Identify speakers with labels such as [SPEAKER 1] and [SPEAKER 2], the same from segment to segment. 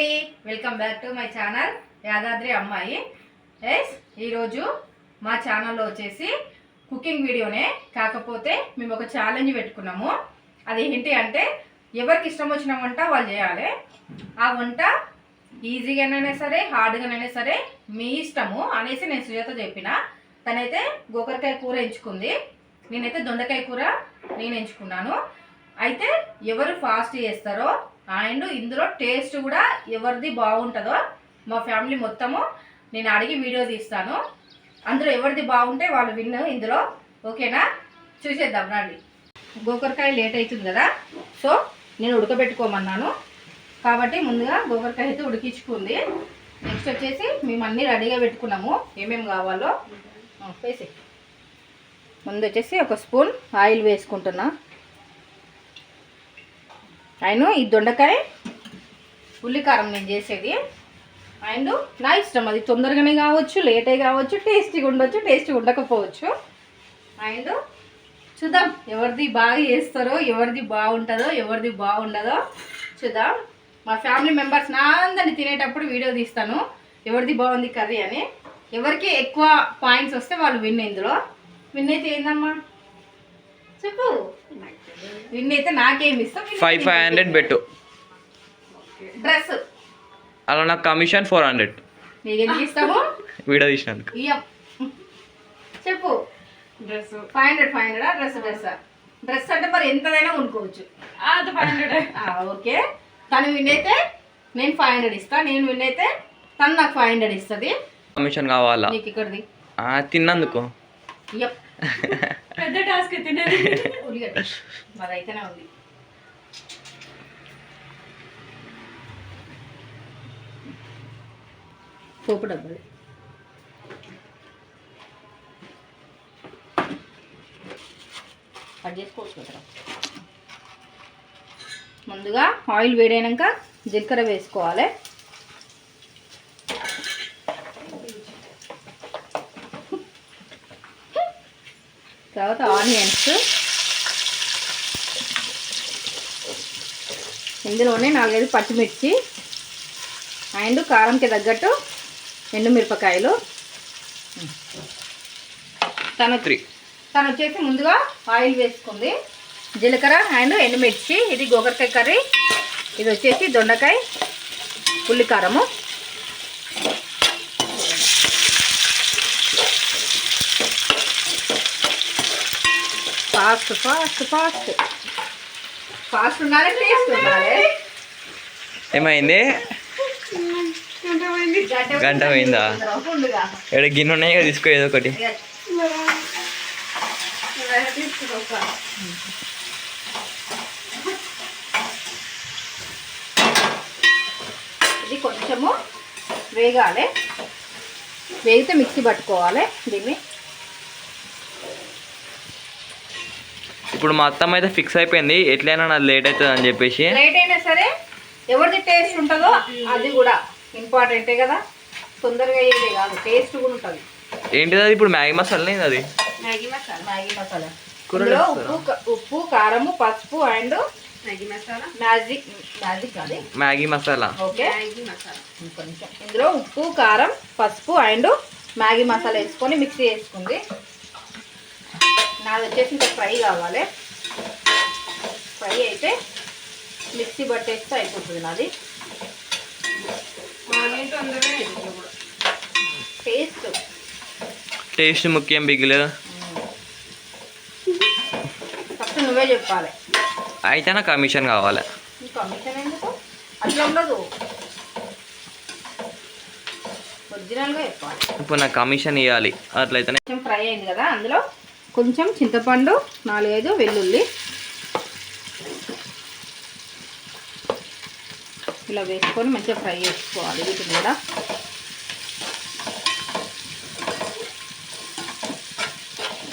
[SPEAKER 1] Welcome back to my channel Yadadri అమ్మాయి. Yes ఈరోజు మా ఛానల్లో వచ్చేసి కుకింగ్ వీడియోనే కాకపోతే మేము ఒక ఛాలెంజ్ పెట్టుకున్నాము. అది ఏంటి అంటే ఎవరికి ఇష్టం వచ్చిన వంట వాళ్ళు చేయాలి. ఆ వంట ఈజీగానైనా సరే హార్డ్గానైనా సరే మీ ఇష్టము అనేసి నేను సుజాత చెప్పిన. తనైతే గోకరకాయ కూర ఎంచుకుంది. నేనైతే దొండకాయ కూర నేను ఎంచుకున్నాను. అయితే ఎవరు ఫాస్ట్ చేస్తారో అండ్ ఇందులో టేస్ట్ కూడా ఎవరిది బాగుంటుందో మా ఫ్యామిలీ మొత్తము నేను అడిగి వీడియో తీస్తాను. అందులో ఎవరిది బాగుంటే వాళ్ళు విన్ ఇందులో. ఓకేనా? చూసేద్దాం రండి. గోకరకాయ లేట్ అవుతుంది కదా? సో నేను ఉడకబెట్టుకోమన్నాను. కాబట్టి ముందుగా గోకరకాయ అయితే ఉడికించుకుంది. నెక్స్ట్ వచ్చేసి మేము అన్నీ రెడీగా పెట్టుకున్నాము. ఏమేమి కావాలో. వేసి ముందు వచ్చేసి ఒక స్పూన్ ఆయిల్ వేసుకుంటున్నా. ఆయన ఈ దొండకాయ ఉల్లికారం నేను చేసేది. అండ్ నా ఇష్టం అది తొందరగానే కావచ్చు లేటే కావచ్చు టేస్టీగా ఉండొచ్చు టేస్టీగా ఉండకపోవచ్చు. అండ్ చూద్దాం ఎవరిది బాగా చేస్తారో ఎవరిది బాగుంటుందో ఎవరిది బాగుండదో చూద్దాం. మా ఫ్యామిలీ మెంబర్స్ నా అందరిని తినేటప్పుడు వీడియో తీస్తాను ఎవరిది బాగుంది కర్రీ అని. ఎవరికి ఎక్కువ పాయింట్స్ వస్తే వాళ్ళు విన్ ఇందులో విన్ అయితే ఏందమ్మా? చెప్పు. అయితే నాకేమి ఇస్తాం
[SPEAKER 2] ఫైవ్ ఫైవ్ హండ్రెడ్ పెట్టు.
[SPEAKER 1] డ్రెస్
[SPEAKER 2] అలా నాకు కమిషన్ ఫోర్ హండ్రెడ్
[SPEAKER 1] నీకేం ఇస్తాము
[SPEAKER 2] వీడియో తీసినందుకు.
[SPEAKER 1] చెప్పు. Dress five hundred five hundred dress dress dress అంటే మరి ఎంతదైనా కొనుక్కోవచ్చు. అది ఫైవ్ హండ్రెడ్ ఓకే. తను విన్ అయితే నేను ఫైవ్ హండ్రెడ్ ఇస్తా. నేను విన్ అయితే తను నాకు ఫైవ్ హండ్రెడ్ ఇస్తుంది.
[SPEAKER 2] కమిషన్ కావాలా?
[SPEAKER 1] నీకు ఇక్కడిది.
[SPEAKER 2] ఆ, తిన్నందుకు.
[SPEAKER 1] ఇయ్యం. పెద్ద టాస్క్ తినేది? ఉల్లిగడ్డ. ఉంది. పోపు డబ్బులు కట్ చేసుకోవచ్చు కదా. ముందుగా ఆయిల్ వేడైనాక జీలకర్ర వేసుకోవాలి. తర్వాత ఆనియన్స్. ఇందులోనే నాలుగైదు పచ్చిమిర్చి అండ్ కారంకి తగ్గట్టు ఎండుమిరపకాయలు తను
[SPEAKER 2] త్రీ.
[SPEAKER 1] తను వచ్చేసి ముందుగా ఆయిల్ వేసుకుంది. జీలకర్ర అండ్ ఎండుమిర్చి. ఇది గోకరకాయ కర్రీ. ఇది వచ్చేసి దొండకాయ ఉల్లికారము ఫాస్ట్ ఫాస్ట్ ఫాస్ట్ ఫాస్ట్ ఉండాలి టేస్ట్ ఉండాలి
[SPEAKER 2] ఏమైంది? గంట పోయిందా? ఇక్కడ గిన్నె ఉన్నాయి కదా తీసుకో ఏదో ఒకటి.
[SPEAKER 1] ఇది కొంచెము వేగాలి. వేగితే మిక్సీ పట్టుకోవాలి దీన్ని.
[SPEAKER 2] ఇప్పుడు మా అత్తమ్మ అయితే ఫిక్స్ అయిపోయింది. ఎట్లయినా నాది లేట్ అవుతుంది అని చెప్పేసి.
[SPEAKER 1] లేట్ అయినా సరే ఎవరిది టేస్ట్ ఉంటుందో అది కూడా ఇంపార్టెంటే కదా. తొందరగా అయ్యేది కాదు. టేస్ట్ కూడా ఉంటుంది.
[SPEAKER 2] ఏంటిది అది? ఇప్పుడు మ్యాగీ మసాలా అది.
[SPEAKER 1] మ్యాగీ మసాలా. మ్యాగీ మసాలా.
[SPEAKER 2] కూరలో?
[SPEAKER 1] ఉప్పు ఉప్పు కారము పసుపు and
[SPEAKER 3] Maggi masala.
[SPEAKER 1] Magic magic అది
[SPEAKER 2] Maggi masala.
[SPEAKER 1] Okay.
[SPEAKER 3] Maggi masala.
[SPEAKER 1] ఇందులో ఉప్పు కారం పసుపు అండ్ మ్యాగీ మసాలా వేసుకొని మిక్సీ వేసుకుంది. నాది వచ్చేసి ఇంకా ఫ్రై కావాలి. ఫ్రై అయితే మిక్సీ పట్టేస్తే అయిపోతుంది నాది. టేస్ట్.
[SPEAKER 2] టేస్ట్ ముఖ్యం బిగిలేదు
[SPEAKER 1] ఫస్ట్ నువ్వే చెప్పాలి.
[SPEAKER 2] అయితే నాకు కమిషన్ కావాలి.
[SPEAKER 1] ఈ కమిషన్ ఎందుకు? అట్లా ఉండదు. ఒరిజినల్గా చెప్పాలి.
[SPEAKER 2] ఇప్పుడు నాకు కమిషన్ ఇవ్వాలి అట్లయితేనే
[SPEAKER 1] ఫ్రై అయింది కదా అందులో? కొంచెం చింతపండు నాలుగైదు వెల్లుల్లి. ఇలా వేసుకొని మంచిగా ఫ్రై చేసుకోవాలి వీటిని కూడా.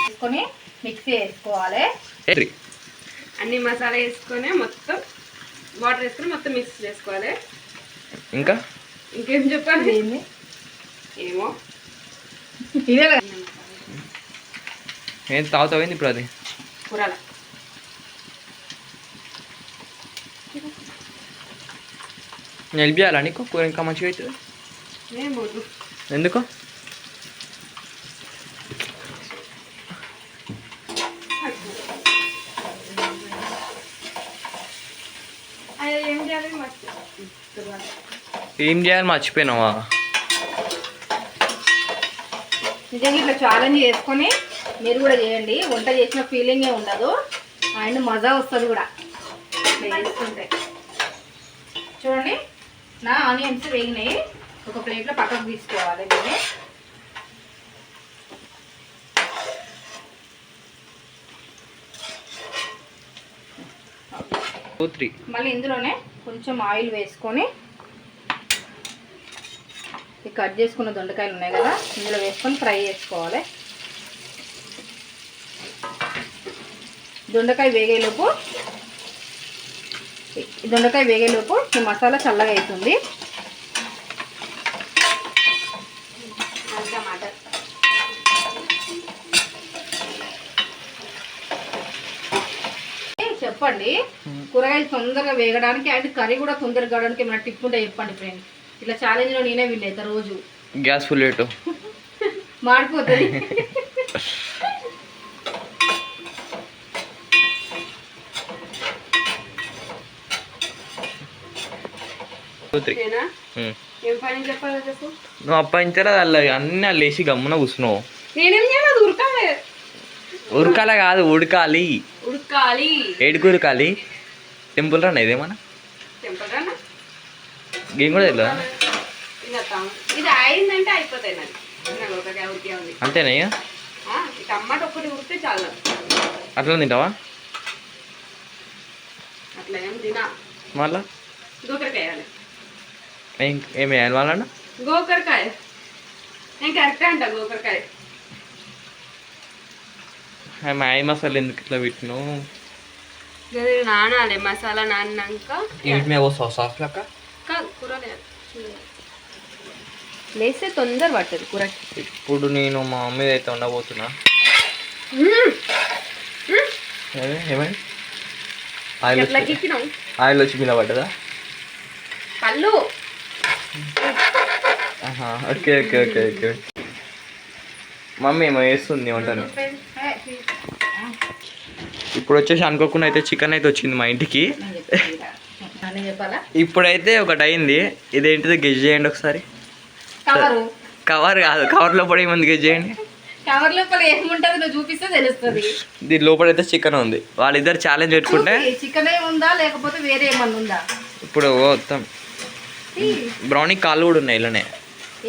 [SPEAKER 1] వేసుకొని మిక్సీ వేసుకోవాలి
[SPEAKER 2] త్రీ
[SPEAKER 3] అన్ని మసాలా వేసుకొని మొత్తం వాటర్ వేసుకొని మొత్తం మిక్స్ చేసుకోవాలి.
[SPEAKER 2] ఇంకా?
[SPEAKER 3] ఇంకేం చెప్పాలి? ఏమో.
[SPEAKER 1] ఇదే కదా.
[SPEAKER 2] ఏం తాగుతావు ఏంది ఇప్పుడు అది? నేను హెల్ప్ చేయాలా నీకు? కూర ఇంకా మంచిగా అవుతుంది? ఎందుకు?
[SPEAKER 3] ఏం చేయాలి? మర్చి
[SPEAKER 2] ఏం చేయాలి? మర్చిపోయినావా?
[SPEAKER 1] నిజంగా ఇట్లా ఛాలెంజ్ చేసుకొని మీరు కూడా చేయండి. వంట చేసిన ఫీలింగే ఉండదు. అండ్ మజా వస్తుంది కూడా. ఇట్లా చేసుకుంటే. చూడండి. నా ఆనియన్స్ వేగినాయి. ఒక ప్లేట్లో పక్కకు తీసుకోవాలి దీన్ని. మళ్ళీ ఇందులోనే కొంచెం ఆయిల్ వేసుకొని ఈ కట్ చేసుకున్న దొండకాయలు ఉన్నాయి కదా ఇందులో వేసుకొని ఫ్రై చేసుకోవాలి. దొండకాయ వేగేలోపు దొండకాయ వేగేలోపు ఈ మసాలా చల్లగా అవుతుంది. చెప్పండి. కూరగాయలు తొందరగా వేగడానికి అండ్ కర్రీ కూడా తొందరగా కావడానికి ఏమైనా టిప్ ఉంటే చెప్పండి ఫ్రెండ్. ఇట్లా ఛాలెంజ్లో నేనే విన్ అవుతా రోజు.
[SPEAKER 2] గ్యాస్ ఫుల్
[SPEAKER 1] మాడిపోతుంది.
[SPEAKER 3] ఏం
[SPEAKER 2] నువ్వు అప్పాయించారా అలా అన్నీ అలా వేసి గమ్మున కూర్చున్నావు.
[SPEAKER 3] ఉరకాలి.
[SPEAKER 2] కాదు ఉడకాలి.
[SPEAKER 3] ఉడకాలి.
[SPEAKER 2] ఏడుకు ఉరకాలి? టెంపుల్ రన్ ఇదేమన్నా గేమ్ కూడా తెలియదా అంతేనా. అట్లా తింటావా?
[SPEAKER 3] ఏం
[SPEAKER 2] మళ్ళా? ఏం ఏమి వేయాలి వాళ్ళ
[SPEAKER 3] గోకరకాయ. నేను కరెక్టే అంట గోకరకాయ.
[SPEAKER 2] మాయ మసాలా ఎందుకు ఇట్లా పెట్టినావు
[SPEAKER 3] గది నానాలి మసాలా నాన్నాక
[SPEAKER 2] వీటి మీద సాస్ లెక్క
[SPEAKER 3] కూర
[SPEAKER 1] లేస్తే తొందర పడుతుంది కూర.
[SPEAKER 2] ఇప్పుడు నేను మా మమ్మీ అయితే ఉండబోతున్నా. ఏమైంది? ఆయిల్ ఆయిల్ వచ్చి మీద పడ్డదా? ఆహా, okay okay okay okay. Mummy ఏమో వేస్తుంది వంటను. ఇప్పుడు వచ్చేసి అనుకోకుండా అయితే చికెన్ అయితే వచ్చింది మా ఇంటికి. ఇప్పుడైతే ఒకటి అయింది. ఇదేంటిది? గెజ్ చేయండి ఒకసారి.
[SPEAKER 1] కవరు.
[SPEAKER 2] కవర్ కాదు కవర్ లోపల ఏముంది గెజ్ చేయండి?
[SPEAKER 1] కవర్ లోపల ఏముంటది నువ్వు చూపిస్తే తెలుస్తుంది.
[SPEAKER 2] దీని లోపల అయితే చికెన్ ఉంది. వాళ్ళిద్దరు ఛాలెంజ్ పెట్టుకుంటే
[SPEAKER 1] చికెన్ ఉందా లేకపోతే వేరే ఏమన్నా ఉందా?
[SPEAKER 2] ఇప్పుడు మొత్తం బ్రౌనీ కాళ్ళు కూడా ఉన్నాయి ఇలానే.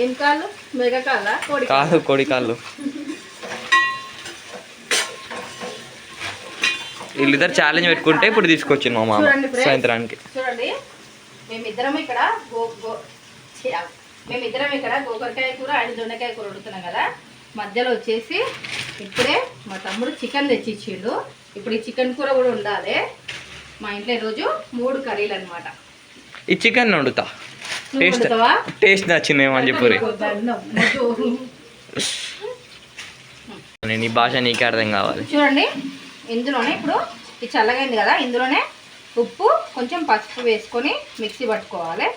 [SPEAKER 1] ఏం కాళ్ళు? మెగ కాళ్ళ? కోడి
[SPEAKER 2] కాదు కోడి కాళ్ళు. వీళ్ళిద్దరు ఛాలెంజ్ పెట్టుకుంటే ఇప్పుడు తీసుకొచ్చింది మా మామ. సాయంత్రానికి.
[SPEAKER 1] చూడండి. మేమిద్దరం ఇక్కడ గో గో మేమిద్దరం ఇక్కడ గోకరకాయ కూర అండ్ దొండకాయ కూర వండుతున్నాం కదా. మధ్యలో వచ్చేసి ఇప్పుడే మా తమ్ముడు చికెన్ తెచ్చి ఇచ్చిండు ఇప్పుడు ఈ చికెన్ కూర కూడా ఉండాలి మా ఇంట్లో ఈరోజు మూడు కర్రీలు అనమాట
[SPEAKER 2] ఈ చికెన్ వండుతా. టేస్ట్ టేస్ట్ నచ్చిందేమో అని చెప్పు ఈ భాష నీకే అర్థం కావాలి.
[SPEAKER 1] చూడండి ఇందులోనే ఇప్పుడు ఇది చల్లగైంది కదా ఇందులోనే ఉప్పు కొంచెం పసుపు వేసుకొని మిక్సీ పట్టుకోవాలి.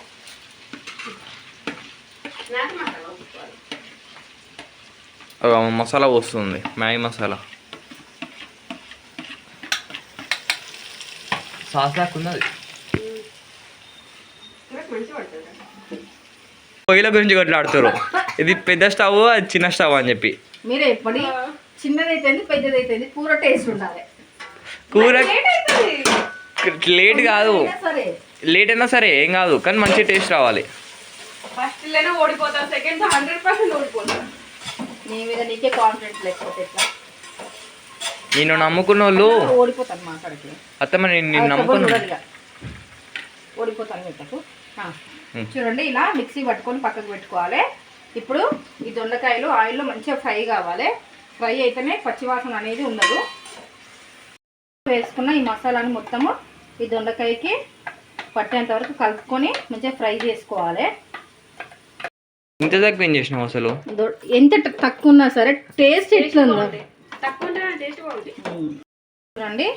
[SPEAKER 3] మసాలా
[SPEAKER 2] వస్తుంది మ్యాగీ మసాలా. సాస్ లాక్కున్నది
[SPEAKER 3] కూరకు మంచిగా పడుతుంది కదా.
[SPEAKER 2] పొయ్యిల గురించి కొట్లాడుతారు ఇది పెద్ద స్టవ్ అది చిన్న స్టవ్ అని చెప్పి.
[SPEAKER 1] మీరే ఎప్పటి? చిన్నదైతుంది పెద్దదైతుంది కూర టేస్ట్ ఉండాలి.
[SPEAKER 2] కూర
[SPEAKER 3] లేట్
[SPEAKER 2] కాదు. లేట్ అయినా సరే ఏం కాదు కానీ మంచి టేస్ట్ రావాలి.
[SPEAKER 3] ఫస్ట్ లేనే ఓడిపోతాం సెకండ్ హండ్రెడ్ పర్సెంట్ ఓడిపోతాం.
[SPEAKER 1] నీ మీద నీకే కాన్ఫిడెన్స్ లేకపోతే ఎట్లా?
[SPEAKER 2] నేను నమ్ముకున్న వాళ్ళు
[SPEAKER 1] ఓడిపోతాను మాట్లాడితే
[SPEAKER 2] అత్తమ్మ నేను నేను నమ్ముకున్నా
[SPEAKER 1] ఓడిపోతాను. చూడండి ఇలా మిక్సీ పట్టుకొని పక్కకు పెట్టుకోవాలి. ఇప్పుడు ఈ దొండకాయలు ఆయిల్లో మంచిగా ఫ్రై కావాలి. ఫ్రై అయితేనే పచ్చివాసన అనేది ఉండదు. వేసుకున్న ఈ మసాలాని మొత్తము ఈ దొండకాయకి పట్టేంత వరకు కలుపుకొని మంచిగా ఫ్రై చేసుకోవాలి.
[SPEAKER 2] ఇంత తక్కువ ఏం చేసినావు అసలు?
[SPEAKER 1] ఎంత తక్కువ ఉన్నా సరే టేస్ట్ ఎట్లుందో. చూడండి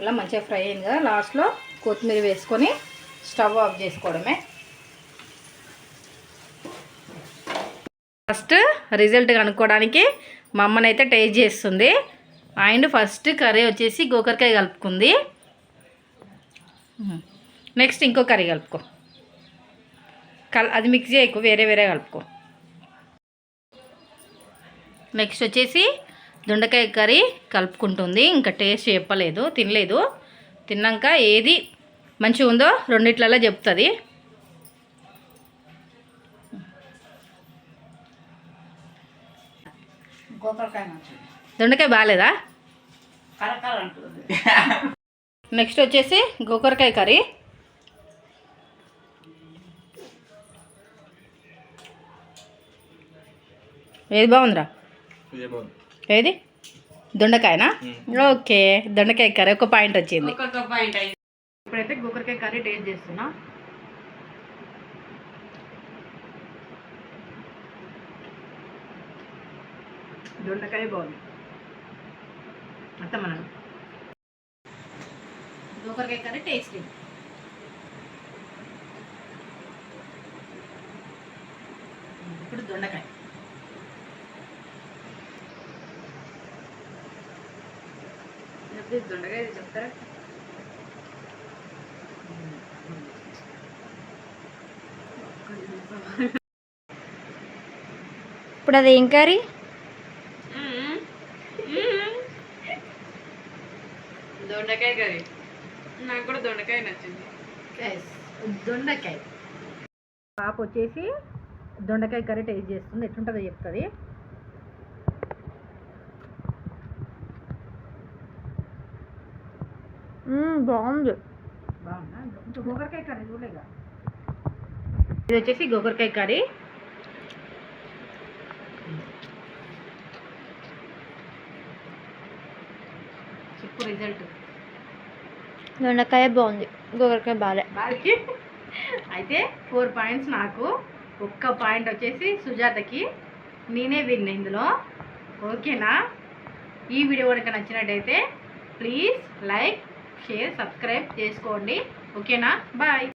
[SPEAKER 1] ఇలా మంచిగా ఫ్రై అయింది కదా. లాస్ట్లో కొత్తిమీర వేసుకొని స్టవ్ ఆఫ్ చేసుకోవడమే. ఫస్ట్ రిజల్ట్ కనుక్కోవడానికి మా అమ్మని అయితే టేస్ట్ చేస్తుంది. అండ్ ఫస్ట్ కర్రీ వచ్చేసి గోకరకాయ కలుపుకుంది. నెక్స్ట్ ఇంకో కర్రీ కలుపుకో. కల్ అది మిక్స్ చేయకు వేరే వేరే కలుపుకో. నెక్స్ట్ వచ్చేసి దొండకాయ కర్రీ కలుపుకుంటుంది. ఇంకా టేస్ట్ చెప్పలేదు తినలేదు. తిన్నాక ఏది మంచిగా ఉందో రెండిట్లలో చెప్తుంది. దొండకాయ బాగాలేదా నెక్స్ట్ వచ్చేసి గోకరకాయ కర్రీ. ఏది బాగుందిరా? ఏది? దొండకాయనా? ఓకే దొండకాయ కర్రీ. ఒక పాయింట్ వచ్చింది. ఇప్పుడైతే గోకరకాయ కర్రీ టేస్ట్ చేస్తున్నా. దొండకాయ బాగుంది. అంత గోకరకాయ కర్రీ టేస్టీ ఇప్పుడు దొండకాయ.
[SPEAKER 3] దొండకాయ చెప్తారా?
[SPEAKER 4] ఇప్పుడు అది ఏం కర్రీ?
[SPEAKER 3] దొండకాయ కర్రీ. నాకు కూడా దొండకాయ నచ్చింది.
[SPEAKER 1] దొండకాయ. పాప వచ్చేసి దొండకాయ కర్రీ టేస్ట్ చేస్తుంది. ఎట్లుంటుందో చెప్తుంది.
[SPEAKER 4] బాగుంది.
[SPEAKER 1] బాగుందా? ఇంకా గోకరకాయ కర్రీ చూడలేగా ఇది వచ్చేసి గోకరకాయ కర్రీ. చెప్పు రిజల్ట్
[SPEAKER 4] దొండకాయ బాగుంది. గోకరకాయ బాగాలే
[SPEAKER 1] అయితే ఫోర్ పాయింట్స్ నాకు. ఒక్క పాయింట్ వచ్చేసి సుజాతకి. నేనే విన్ ఇందులో. ఓకేనా? ఈ వీడియో కనుక నచ్చినట్టయితే ప్లీజ్ లైక్ షేర్ సబ్స్క్రైబ్ చేసుకోండి. ఓకేనా? బాయ్.